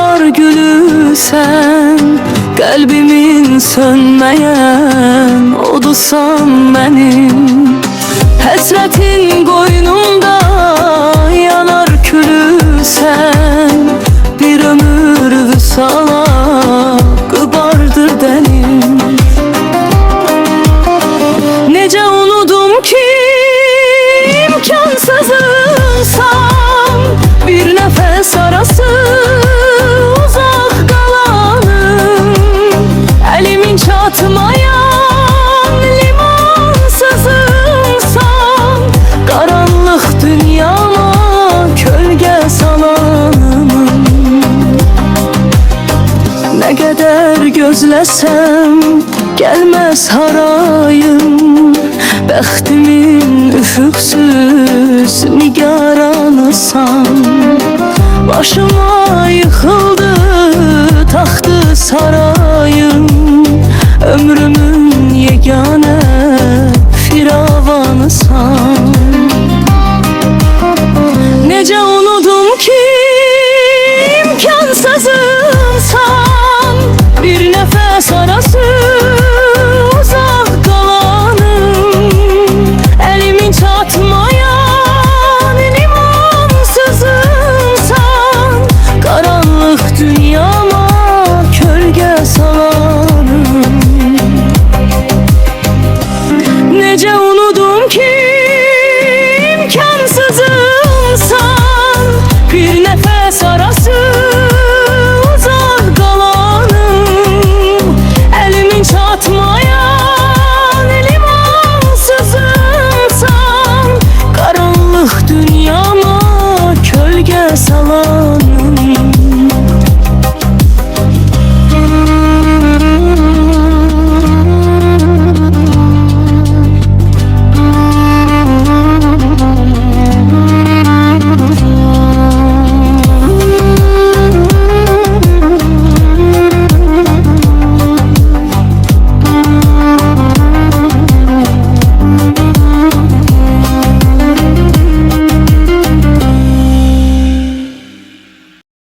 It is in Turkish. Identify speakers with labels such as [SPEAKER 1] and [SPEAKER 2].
[SPEAKER 1] bahar gülü sen Kalbimin sönmeyen odusan benim. Hasretin koynum gözlesem gelmez harayım. Bəxtimin üfüksüz nigaranısan Başıma